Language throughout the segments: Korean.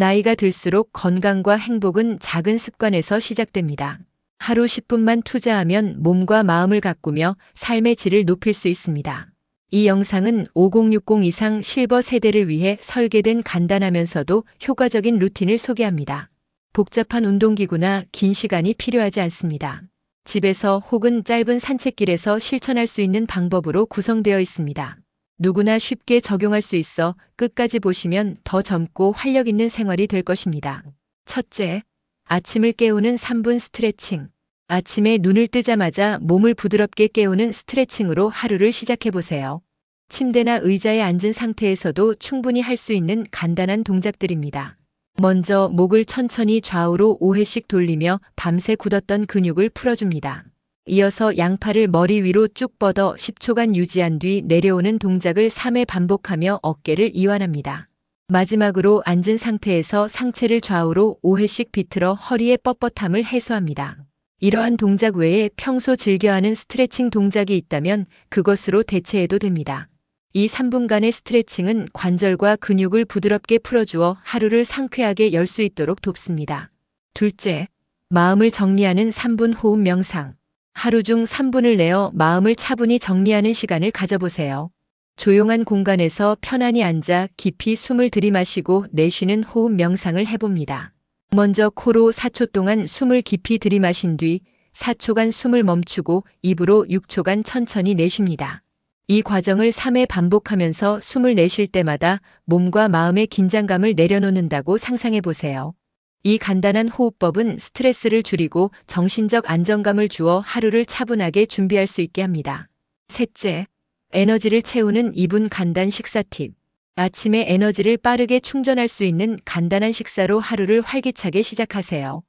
나이가 들수록 건강과 행복은 작은 습관에서 시작됩니다. 하루 10분만 투자하면 몸과 마음을 가꾸며 삶의 질을 높일 수 있습니다. 이 영상은 5060 이상 실버 세대를 위해 설계된 간단하면서도 효과적인 루틴을 소개합니다. 복잡한 운동기구나 긴 시간이 필요하지 않습니다. 집에서 혹은 짧은 산책길에서 실천할 수 있는 방법으로 구성되어 있습니다. 누구나 쉽게 적용할 수 있어 끝까지 보시면 더 젊고 활력 있는 생활이 될 것입니다. 첫째, 아침을 깨우는 3분 스트레칭. 아침에 눈을 뜨자마자 몸을 부드럽게 깨우는 스트레칭으로 하루를 시작해 보세요. 침대나 의자에 앉은 상태에서도 충분히 할 수 있는 간단한 동작들입니다. 먼저 목을 천천히 좌우로 5회씩 돌리며 밤새 굳었던 근육을 풀어줍니다. 이어서 양팔을 머리 위로 쭉 뻗어 10초간 유지한 뒤 내려오는 동작을 3회 반복하며 어깨를 이완합니다. 마지막으로 앉은 상태에서 상체를 좌우로 5회씩 비틀어 허리의 뻣뻣함을 해소합니다. 이러한 동작 외에 평소 즐겨하는 스트레칭 동작이 있다면 그것으로 대체해도 됩니다. 이 3분간의 스트레칭은 관절과 근육을 부드럽게 풀어주어 하루를 상쾌하게 열 수 있도록 돕습니다. 둘째, 마음을 정리하는 3분 호흡 명상. 하루 중 3분을 내어 마음을 차분히 정리하는 시간을 가져보세요. 조용한 공간에서 편안히 앉아 깊이 숨을 들이마시고 내쉬는 호흡 명상을 해봅니다. 먼저 코로 4초 동안 숨을 깊이 들이마신 뒤 4초간 숨을 멈추고 입으로 6초간 천천히 내쉽니다. 이 과정을 3회 반복하면서 숨을 내쉴 때마다 몸과 마음의 긴장감을 내려놓는다고 상상해 보세요. 이 간단한 호흡법은 스트레스를 줄이고 정신적 안정감을 주어 하루를 차분하게 준비할 수 있게 합니다. 셋째, 에너지를 채우는 2분 간단 식사 팁. 아침에 에너지를 빠르게 충전할 수 있는 간단한 식사로 하루를 활기차게 시작하세요.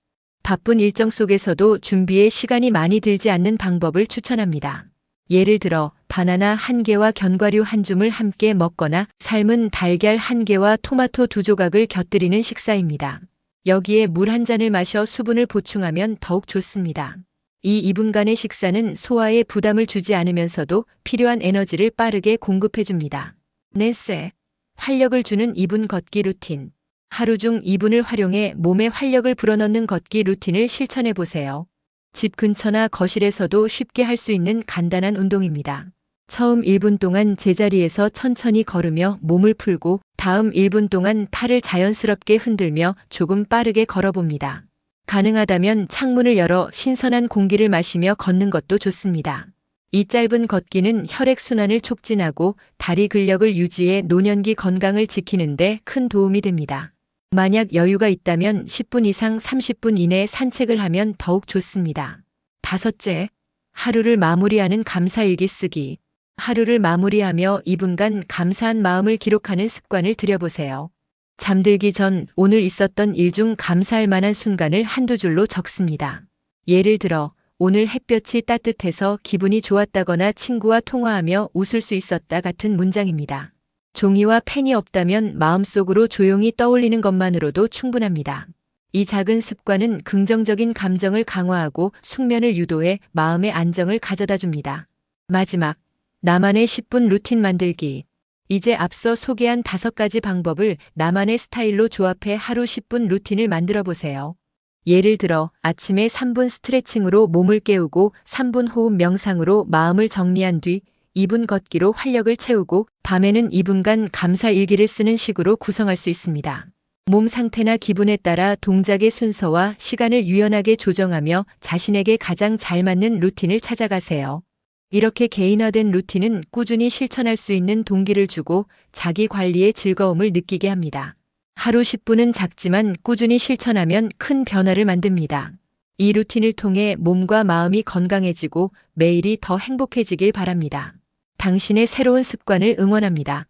바쁜 일정 속에서도 준비에 시간이 많이 들지 않는 방법을 추천합니다. 예를 들어 바나나 한 개와 견과류 한 줌을 함께 먹거나 삶은 달걀 한 개와 토마토 두 조각을 곁들이는 식사입니다. 여기에 물 한 잔을 마셔 수분을 보충하면 더욱 좋습니다. 이 2분간의 식사는 소화에 부담을 주지 않으면서도 필요한 에너지를 빠르게 공급해 줍니다. 넷째, 활력을 주는 2분 걷기 루틴. 하루 중 2분을 활용해 몸에 활력을 불어넣는 걷기 루틴을 실천해 보세요. 집 근처나 거실에서도 쉽게 할 수 있는 간단한 운동입니다. 처음 1분 동안 제자리에서 천천히 걸으며 몸을 풀고 다음 1분 동안 팔을 자연스럽게 흔들며 조금 빠르게 걸어봅니다. 가능하다면 창문을 열어 신선한 공기를 마시며 걷는 것도 좋습니다. 이 짧은 걷기는 혈액순환을 촉진하고 다리 근력을 유지해 노년기 건강을 지키는데 큰 도움이 됩니다. 만약 여유가 있다면 10분 이상 30분 이내 산책을 하면 더욱 좋습니다. 다섯째, 하루를 마무리하는 감사일기 쓰기. 하루를 마무리하며 2분간 감사한 마음을 기록하는 습관을 들여보세요. 잠들기 전 오늘 있었던 일 중 감사할 만한 순간을 한두 줄로 적습니다. 예를 들어, 오늘 햇볕이 따뜻해서 기분이 좋았다거나 친구와 통화하며 웃을 수 있었다 같은 문장입니다. 종이와 펜이 없다면 마음속으로 조용히 떠올리는 것만으로도 충분합니다. 이 작은 습관은 긍정적인 감정을 강화하고 숙면을 유도해 마음의 안정을 가져다 줍니다. 마지막, 나만의 10분 루틴 만들기. 이제 앞서 소개한 다섯 가지 방법을 나만의 스타일로 조합해 하루 10분 루틴을 만들어 보세요. 예를 들어 아침에 3분 스트레칭으로 몸을 깨우고 3분 호흡 명상으로 마음을 정리한 뒤 2분 걷기로 활력을 채우고 밤에는 2분간 감사 일기를 쓰는 식으로 구성할 수 있습니다. 몸 상태나 기분에 따라 동작의 순서와 시간을 유연하게 조정하며 자신에게 가장 잘 맞는 루틴을 찾아가세요. 이렇게 개인화된 루틴은 꾸준히 실천할 수 있는 동기를 주고 자기 관리의 즐거움을 느끼게 합니다. 하루 10분은 작지만 꾸준히 실천하면 큰 변화를 만듭니다. 이 루틴을 통해 몸과 마음이 건강해지고 매일이 더 행복해지길 바랍니다. 당신의 새로운 습관을 응원합니다.